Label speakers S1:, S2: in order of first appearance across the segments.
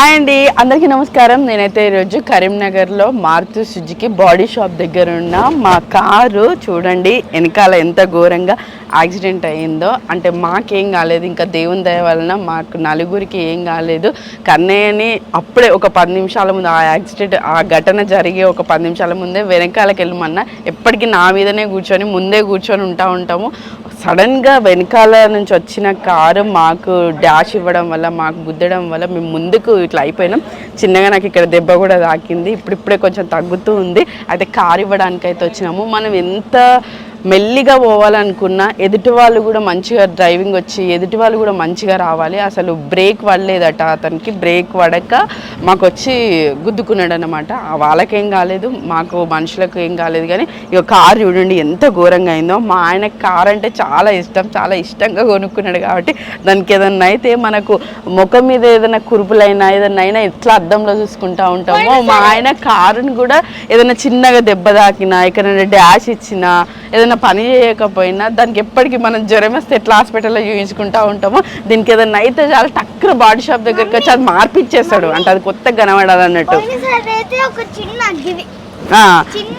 S1: Hi అండి అందరికీ నమస్కారం. నేనైతే ఈరోజు కరీంనగర్లో మారుతి సుజుకి బాడీ షాప్ దగ్గర ఉన్న మా కారు. చూడండి వెనకాల ఎంత ఘోరంగా యాక్సిడెంట్ అయ్యిందో. అంటే మాకేం కాలేదు ఇంకా దేవుని దయ వలన మాకు నలుగురికి ఏం కాలేదు. కన్నయ్యని అప్పుడే ఒక పది నిమిషాల ముందు ఆ యాక్సిడెంట్ ఆ ఘటన జరిగే ఒక పది నిమిషాల ముందే వెనకాలకి వెళ్ళమన్నా ఎప్పటికీ నా మీదనే కూర్చొని ముందే కూర్చొని ఉంటా ఉంటాము. సడన్గా వెనకాల నుంచి వచ్చిన కారు మాకు డాష్ ఇవ్వడం వల్ల మాకు గుద్దడం వల్ల మేము ముందుకు ఇట్లా అయిపోయినాం. చిన్నగా నాకు ఇక్కడ దెబ్బ కూడా తాకింది. ఇప్పుడిప్పుడే కొంచెం తగ్గుతూ ఉంది. అయితే కారు ఇవ్వడానికి అయితే వచ్చినాము. మనం ఎంత మెల్లిగా పోవాలనుకున్నా ఎదుటి వాళ్ళు కూడా మంచిగా డ్రైవింగ్ వచ్చి ఎదుటి వాళ్ళు కూడా మంచిగా రావాలి. అసలు బ్రేక్ పడలేదట అతనికి. బ్రేక్ పడక మాకు వచ్చి గుద్దుకున్నాడు అనమాట వాళ్ళకేం కాలేదు మాకు మనుషులకు ఏం కాలేదు కానీ ఇక కారు చూడండి ఎంత ఘోరంగా అయిందో. మా ఆయన కార్ అంటే చాలా ఇష్టం చాలా ఇష్టంగా కొనుక్కున్నాడు కాబట్టి దానికి ఏదన్నా అయితే మనకు ముఖం మీద ఏదైనా కురుపులైనా ఏదైనా అయినా ఎట్లా అద్దంలో చూసుకుంటా ఉంటామో. మా ఆయన కారుని కూడా ఏదైనా చిన్నగా దెబ్బ తాకినా ఎక్కడైనా డాష్ ఇచ్చినా ఏదైనా పని చేయకపోయినా దానికి ఎప్పటికీ మనం జ్వరం వస్తే ఎట్లా హాస్పిటల్లో చూపించుకుంటా ఉంటామో దీనికి ఏదైనా అయితే చాలా టక్కున బాడీ షాప్ దగ్గరికి వచ్చి అది మార్పిచ్చేస్తాడు. అంటే అది కొత్తగా కనబడాలి అన్నట్టు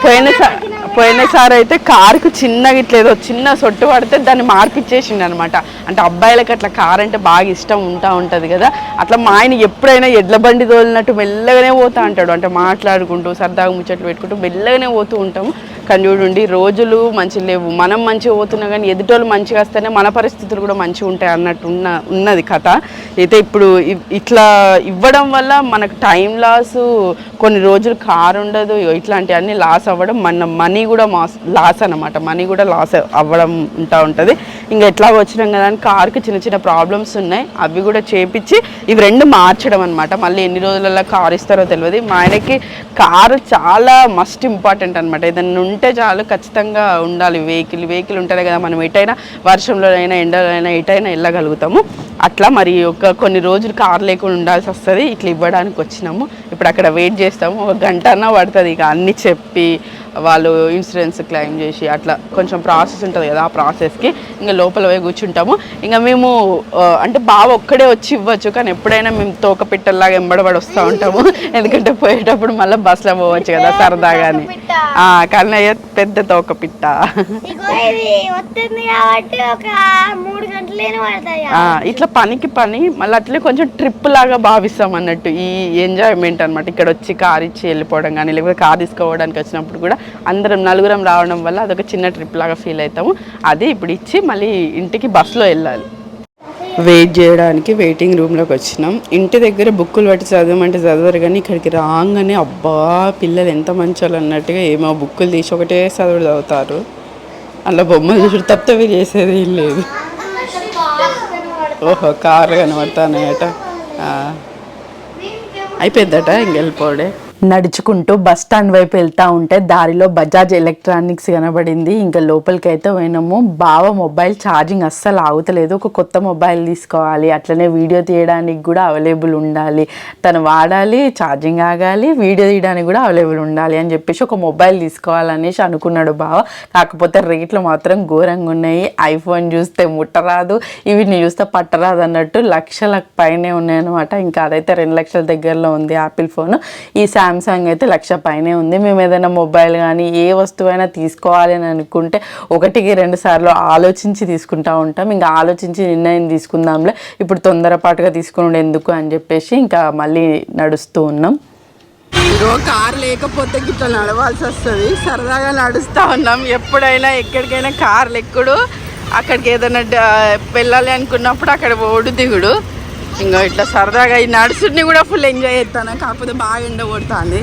S2: పోయినసారి
S1: పోయినసారి అయితే కారుకు చిన్నగా ఇట్లా ఏదో చిన్న సొట్టు పడితే దాన్ని మార్పిచ్చేసిండు అనమాట అంటే అబ్బాయిలకు అట్లా కార్ అంటే బాగా ఇష్టం ఉంటా ఉంటుంది కదా. అట్లా మా ఆయన ఎప్పుడైనా ఎడ్ల బండి తోలినట్టు మెల్లగానే పోతా అంటాడు. అంటే మాట్లాడుకుంటూ సరదాగా ముచ్చట్లు పెట్టుకుంటూ మెల్లగానే పోతూ ఉంటాము కానీ చూడండి రోజులు మంచి లేవు. మనం మంచిగా పోతున్నా కానీ ఎదుటోళ్ళు మంచిగా వస్తేనే మన పరిస్థితులు కూడా మంచిగా ఉంటాయి అన్నట్టు ఉన్న ఉన్నది కథ. అయితే ఇప్పుడు ఇ- ఇట్లా ఇవ్వడం వల్ల మనకు టైం లాస్ కొన్ని రోజులు కారు ఉండదు ఇట్లాంటివన్నీ లాస్ అవ్వడం మన మనీ మనీ కూడా మాస్ లాస్ అనమాట మనీ కూడా లాస్ అవ్వడం ఉంటా ఉంటుంది. ఇంకా ఎట్లా వచ్చినాం కదా అని కార్కి చిన్న చిన్న ప్రాబ్లమ్స్ ఉన్నాయి. అవి కూడా చేపించి ఇవి రెండు మార్చడం అనమాట మళ్ళీ ఎన్ని రోజులలో కార్ ఇస్తారో తెలియదు మా ఆయనకి కారు చాలా మస్ట్ ఇంపార్టెంట్ అనమాట ఏదైనా ఉంటే చాలు ఖచ్చితంగా ఉండాలి. వెహికల్ వెహికల్ ఉంటేనే కదా మనం ఎటైనా వర్షంలోనైనా ఎండలోనైనా ఎండలో అయినా ఎటైనా వెళ్ళగలుగుతాము. అట్లా మరి ఒక కొన్ని రోజులు కార్ లేకుండా ఉండాల్సి వస్తుంది. ఇట్లా ఇవ్వడానికి వచ్చినాము. ఇప్పుడు అక్కడ వెయిట్ చేస్తాము. ఒక గంట అన్నా పడుతుంది. ఇక అన్ని చెప్పి వాళ్ళు ఇన్సూరెన్స్ క్లెయిమ్ చేసి అట్లా కొంచెం ప్రాసెస్ ఉంటుంది కదా ఆ ప్రాసెస్కి ఇంకా లోపల పోయి కూర్చుంటాము. ఇంకా మేము అంటే బావ ఒక్కడే వచ్చి ఇవ్వచ్చు కానీ ఎప్పుడైనా మేము తోక పిట్టల్లాగా ఎంబడబడి వస్తూ ఉంటాము. ఎందుకంటే పోయేటప్పుడు మళ్ళీ బస్సులో పోవచ్చు కదా సరదాగాని. ఆ, కన్నయ్య పెద్ద తోక పిట్ట. ఇట్లా పనికి పని మళ్ళీ అట్లే కొంచెం ట్రిప్ లాగా భావిస్తాం అన్నట్టు ఈ ఎంజాయ్మెంట్ అన్నమాట. ఇక్కడ వచ్చి కార్ ఇచ్చి వెళ్ళిపోవడం కానీ లేకపోతే కార్ తీసుకోవడానికి వచ్చినప్పుడు కూడా అందరం నలుగురం రావడం వల్ల అదొక చిన్న ట్రిప్ లాగా ఫీల్ అవుతాము. అది ఇప్పుడు ఇచ్చి మళ్ళీ ఇంటికి బస్సులో వెళ్ళాలి. వెయిట్ చేయడానికి వెయిటింగ్ రూమ్లోకి వచ్చినాం. ఇంటి దగ్గర బుక్కులు పట్టి చదవమంటే చదవరు కానీ ఇక్కడికి రాగానే అబ్బా పిల్లలు ఎంత మంచోళ్ళు అన్నట్టుగా ఏమో బుక్కులు తీసి ఒకటే చదువుడు చదువుతారు. అలా బొమ్మలు చూసి తప్పవి చేసేది ఏం లేదు. ఓహో కారు కనబడతానయట. అయిపోయిందట ఇంకెళ్ళిపోడే నడుచుకుంటూ బస్ స్టాండ్ వైపు వెళ్తూ ఉంటే దారిలో బజాజ్ ఎలక్ట్రానిక్స్ కనబడింది. ఇంకా లోపలికి అయితే పోయినాము. బావ మొబైల్ ఛార్జింగ్ అస్సలు ఆగుతలేదు. ఒక కొత్త మొబైల్ తీసుకోవాలి. అట్లనే వీడియో తీయడానికి కూడా అవైలబుల్ ఉండాలి. తను వాడాలి ఛార్జింగ్ ఆగాలి వీడియో తీయడానికి కూడా అవైలబుల్ ఉండాలి అని చెప్పేసి ఒక మొబైల్ తీసుకోవాలనేసి అనుకున్నాడు బావ. కాకపోతే రేట్లు మాత్రం ఘోరంగా ఉన్నాయి. ఐఫోన్ చూస్తే ముట్టరాదు. ఇవి చూస్తే పట్టరాదు అన్నట్టు లక్షల పైనే ఉన్నాయన్నమాట ఇంకా అదైతే రెండు లక్షల దగ్గరలో ఉంది యాపిల్ ఫోన్ ఈ శాంసంగ్ శాంసంగ్ అయితే లక్ష పైనే ఉంది. మేము ఏదైనా మొబైల్ కానీ ఏ వస్తువైనా తీసుకోవాలి అని అనుకుంటే ఒకటికి రెండు సార్లు ఆలోచించి తీసుకుంటా ఉంటాం. ఇంకా ఆలోచించి నిర్ణయం తీసుకుందాంలే. ఇప్పుడు తొందరపాటుగా తీసుకుని ఎందుకు అని చెప్పేసి ఇంకా మళ్ళీ నడుస్తూ ఉన్నాం. కార్ లేకపోతే ఇట్లా నడవాల్సి వస్తుంది. సరదాగా నడుస్తూ ఉన్నాం. ఎప్పుడైనా ఎక్కడికైనా కార్లు ఎక్కుడు అక్కడికి ఏదైనా వెళ్ళాలి అనుకున్నప్పుడు అక్కడ ఓడు దిగుడు. ఇంకా ఇట్లా సరదాగా ఈ నడుచుని కూడా ఫుల్ ఎంజాయ్ చేస్తాను. కాకపోతే బాగా ఎండ కొడుతుంది.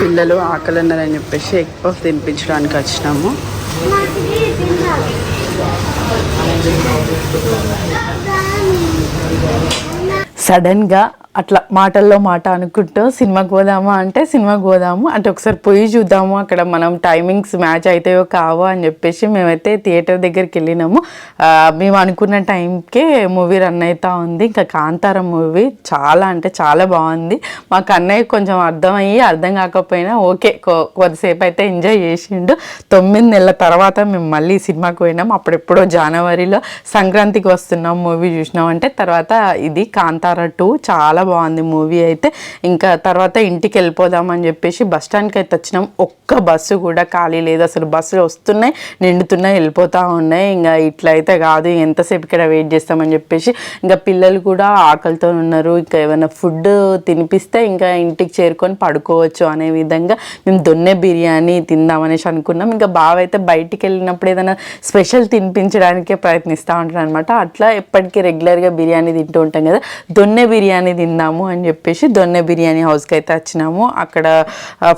S1: పిల్లలు ఆకలి ఉన్నారని చెప్పేసి ఎగ్ పఫ్ తినిపించడానికి వచ్చినాము. సడన్గా అట్లా మాటల్లో మాట అనుకుంటూ సినిమాకి పోదామా అంటే సినిమాకి పోదాము అంటే ఒకసారి పోయి చూద్దాము అక్కడ మనం టైమింగ్స్ మ్యాచ్ అవుతాయో కావో అని చెప్పేసి మేమైతే థియేటర్ దగ్గరికి వెళ్ళినాము. మేము అనుకున్న టైంకే మూవీ రన్ అవుతా ఉంది. ఇంకా కాంతార మూవీ చాలా అంటే చాలా బాగుంది. మాకు అన్నయ్య కొంచెం అర్థమయ్యి అర్థం కాకపోయినా ఓకే కొ- కొద్దిసేపు అయితే ఎంజాయ్ చేసిండు. తొమ్మిది నెలల తర్వాత మేము మళ్ళీ సినిమాకి పోయినాం. అప్పుడెప్పుడో జనవరిలో సంక్రాంతికి వస్తున్నాం మూవీ చూసినాం అంటే. తర్వాత ఇది కాంతార టూ చాలా బాగుంది మూవీ అయితే. ఇంకా తర్వాత ఇంటికి వెళ్ళిపోదాం అని చెప్పేసి బస్ స్టాండ్కి అయితే వచ్చినాం. ఒక్క బస్సు కూడా ఖాళీ లేదు. అసలు బస్సులు వస్తున్నాయి నిండుతున్నాయి వెళ్ళిపోతూ ఉన్నాయి. ఇంకా ఇట్లా అయితే కాదు. ఎంతసేపు ఇక్కడ వెయిట్ చేస్తామని చెప్పేసి ఇంకా పిల్లలు కూడా ఆకలితో ఉన్నారు. ఇంకా ఏమైనా ఫుడ్ తినిపిస్తే ఇంకా ఇంటికి చేరుకొని పడుకోవచ్చు అనే విధంగా మేము దొన్నె బిర్యానీ తిందామనేసి అనుకున్నాం. ఇంకా బావ అయితే బయటికి వెళ్ళినప్పుడు ఏదైనా స్పెషల్ తినిపించడానికే ప్రయత్నిస్తూ ఉంటాడు అనమాట అట్లా ఎప్పటికీ రెగ్యులర్గా బిర్యానీ తింటూ ఉంటాం కదా. దొన్నె బిర్యానీ తిందాము అని చెప్పేసి దొన్నె బిర్యానీ హౌస్కి అయితే వచ్చినాము. అక్కడ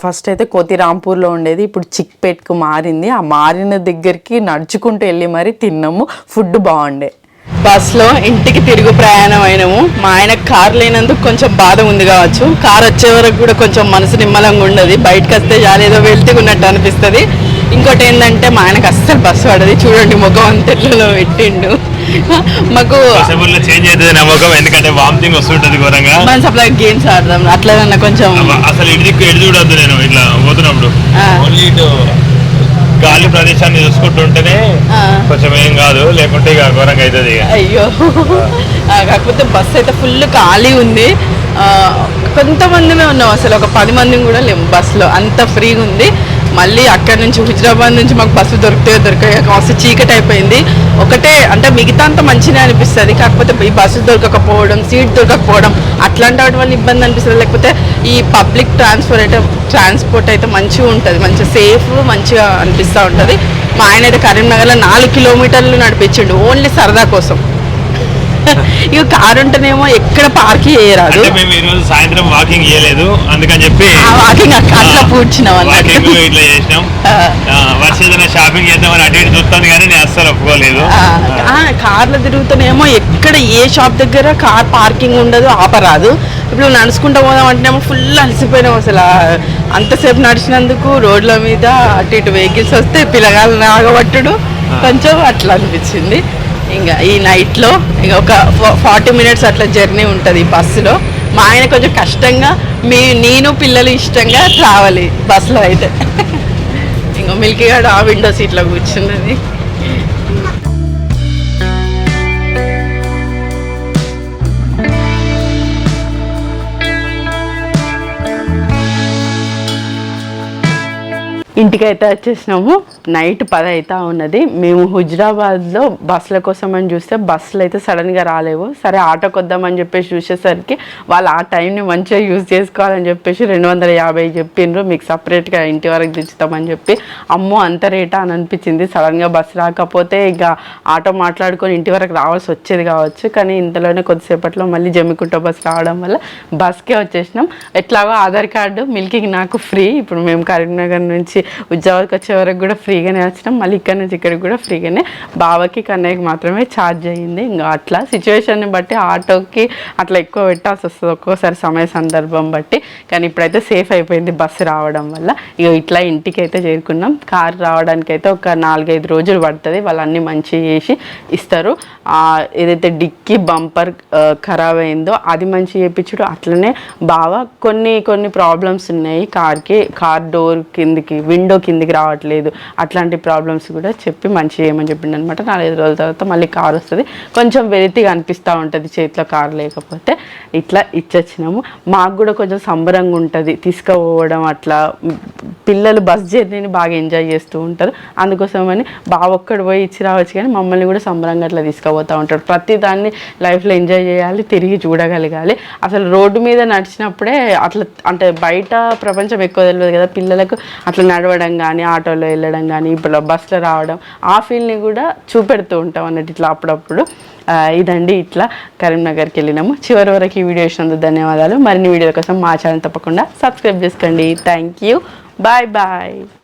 S1: ఫస్ట్ అయితే కోతిరాంపూర్లో ఉండేది. ఇప్పుడు చిక్పేట్కు మారింది. ఆ మారిన దగ్గరికి నడుచుకుంటూ వెళ్ళి మరి తిన్నాము. ఫుడ్ బాగుండే. బస్లో ఇంటికి తిరుగు ప్రయాణం అయినాము మా ఆయన కార్ లేనందుకు కొంచెం బాధ ఉంది కావచ్చు. కార్ వచ్చే వరకు కూడా కొంచెం మనసు నిమ్మలంగా ఉండదు. బయటకు వస్తే జాలేదో వెళ్తే ఉన్నట్టు అనిపిస్తుంది. ఇంకోటి ఏంటంటే మా ఆయనకు అస్సలు బస్సు పడది. చూడండి ముఖం అంతట్లో పెట్టిండు. మాకు
S3: చేంజ్ అవుతుంది నా ముఖం ఎందుకంటే వామిటింగ్ వస్తుంటది ఘోరంగా.
S1: మన సప్లై గేమ్స్ ఆడదాం అట్లా కొంచెం
S3: అసలు ఇటు దిక్కు ఎటు చూడొద్దు నేను ఇట్లా పోతున్నప్పుడు. ఓన్లీ ఇటు గాలి ప్రదేశాన్ని చూసుకుంటూ ఉంటేనే
S1: ఆ.
S3: కొంచెం ఏం కాదు లేకుంటే ఇక ఘోరంగా అవుతుంది ఇక.
S1: అయ్యో. కాకపోతే బస్ అయితే ఫుల్ ఖాళీ ఉంది. కొంతమందిమే ఉన్నాం అసలు ఒక పది మంది కూడా లేము బస్సులో అంత ఫ్రీగా ఉంది. మళ్ళీ అక్కడ నుంచి హుజరాబాద్ నుంచి మాకు బస్సు దొరికితే దొరికాయి. మస్తు చీకటి అయిపోయింది. ఒకటే అంటే మిగతా అంతా మంచిగా అనిపిస్తుంది. కాకపోతే ఈ బస్సు దొరకకపోవడం సీట్ దొరకకపోవడం అట్లాంటి వాటి వల్ల ఇబ్బంది అనిపిస్తుంది. లేకపోతే ఈ పబ్లిక్ ట్రాన్స్పోర్ట్ అయితే ట్రాన్స్పోర్ట్ అయితే మంచిగా ఉంటుంది. మంచిగా సేఫ్ మంచిగా అనిపిస్తూ ఉంటుంది. మా ఆయన అయితే కరీంనగర్లో నాలుగు కిలోమీటర్లు నడిపించిండు. ఓన్లీ సరదా కోసం. ఇక కారు ఉంటేనేమో ఎక్కడ పార్క్ చేయరాదు.
S3: మేము ఈ రోజు సాయంత్రం వాకింగ్ చేయలేదు. అందుకని చెప్పి
S1: వాకింగ్ అట్లా పూడ్చినాం
S3: వాకింగ్ ఇట్లా చేసినాం. వర్ష ఏదైనా షాపింగ్ చేద్దామని అటు ఇటు చూస్తాను కానీ నేను అస్సలు ఒప్పుకోలేదు.
S1: కార్లో తిరుగుతానేమో ఎక్కడ ఏ షాప్ దగ్గర కార్ పార్కింగ్ ఉండదు ఆపరాదు. ఇప్పుడు నడుచుకుంటూ పోదాం అంటేనేమో ఫుల్ అలసిపోయినాం అసలు. అంతసేపు నడిచినందుకు రోడ్ల మీద అటు ఇటు వెహికల్స్ వస్తే పిల్లగాళ్ళని ఆగబట్టుడు కొంచెం అట్లా అనిపించింది. ఇంకా ఈ నైట్లో ఇక ఒక ఫార్టీ మినిట్స్ అట్లా జర్నీ ఉంటుంది ఈ బస్సులో. మా ఆయన కొంచెం కష్టంగా మీ నేను పిల్లలు ఇష్టంగా రావాలి బస్సులో అయితే. ఇంకా మిల్కీ గారు ఆ విండో సీట్లో కూర్చున్నది. ఇంటికైతే వచ్చేసినాము. నైట్ పది అవుతా ఉన్నది. మేము హుజరాబాద్లో బస్సుల కోసం అని చూస్తే బస్సులు అయితే సడన్గా రాలేవు. సరే ఆటోకి వద్దామని చెప్పేసి చూసేసరికి వాళ్ళు ఆ టైంని మంచిగా యూజ్ చేసుకోవాలని చెప్పేసి రెండు వందల యాభై చెప్పిండ్రు. మీకు సపరేట్గా ఇంటి వరకు దించుతామని చెప్పి. అమ్మో అంత రేటా అని అనిపించింది. సడన్గా బస్సు రాకపోతే ఇక ఆటో మాట్లాడుకొని ఇంటి వరకు రావాల్సి వచ్చేది కావచ్చు. కానీ ఇంతలోనే కొద్దిసేపట్లో మళ్ళీ జమ్మికుంట బస్సు రావడం వల్ల బస్కే వచ్చేసినాం. ఎట్లాగో ఆధార్ కార్డు మిల్కింగ్ నాకు ఫ్రీ. ఇప్పుడు మేము కరీంనగర్ నుంచి ఉజ్జాబాద్కి వచ్చే వరకు కూడా ఫ్రీగానే వచ్చినాం. మళ్ళీ ఇక్కడ నుంచి ఇక్కడికి కూడా ఫ్రీగానే. బావకి కన్నయ్యకి మాత్రమే ఛార్జ్ అయ్యింది. ఇంకా అట్లా సిచ్యువేషన్ని బట్టి ఆటోకి అట్లా ఎక్కువ పెట్టాల్సి వస్తుంది ఒక్కోసారి సమయ సందర్భం బట్టి. కానీ ఇప్పుడైతే సేఫ్ అయిపోయింది బస్సు రావడం వల్ల. ఇక ఇట్లా ఇంటికి అయితే చేరుకున్నాం. కార్ రావడానికి అయితే ఒక నాలుగైదు రోజులు పడుతుంది. వాళ్ళన్నీ మంచి మంచిగా చేసి ఇస్తారు. ఏదైతే డిక్కీ బంపర్ ఖరాబ్ అయిందో అది మంచి చేయించుడు అట్లనే బాగా కొన్ని కొన్ని ప్రాబ్లమ్స్ ఉన్నాయి. కార్కి కార్ డోర్ కిందికి విండో కిందికి రావట్లేదు. అట్లాంటి ప్రాబ్లమ్స్ కూడా చెప్పి మంచి చేయమని చెప్పిండు అనమాట నాలుగైదు రోజుల తర్వాత మళ్ళీ కార్ వస్తుంది. కొంచెం వెలితిగా అనిపిస్తూ ఉంటుంది చేతిలో కార్ లేకపోతే. ఇట్లా ఇచ్చొచ్చినాము. మాకు కూడా కొంచెం సంబరంగా ఉంటుంది. తీసుకుపోవడం అట్లా. పిల్లలు బస్ జర్నీని బాగా ఎంజాయ్ చేస్తూ ఉంటారు. అందుకోసమని బాగా ఒక్కడు పోయి ఇచ్చి రావచ్చు కానీ మమ్మల్ని కూడా సంబరంగా అట్లా తీసుకుపోతూ ఉంటాడు ప్రతి దాన్ని లైఫ్లో ఎంజాయ్ చేయాలి తిరిగి చూడగలగాలి. అసలు రోడ్డు మీద నడిచినప్పుడే అట్లా అంటే బయట ప్రపంచం ఎక్కువ తెలియదు కదా. పిల్లలకు అట్లా నడవడం కానీ ఆటోలో వెళ్ళడం కానీ ఇప్పుడు బస్సులో రావడం ఆ ఫీల్ని కూడా చూపెడుతూ ఉంటాం అన్నట్టు ఇట్లా అప్పుడప్పుడు. ఇదండి ఇట్లా కరీంనగర్కి వెళ్ళినాము. చివరి వరకు ఈ వీడియో ఇచ్చినందుకు ధన్యవాదాలు. మరిన్ని వీడియోల కోసం మా ఛానల్ తప్పకుండా సబ్స్క్రైబ్ చేసుకోండి. Thank you bye bye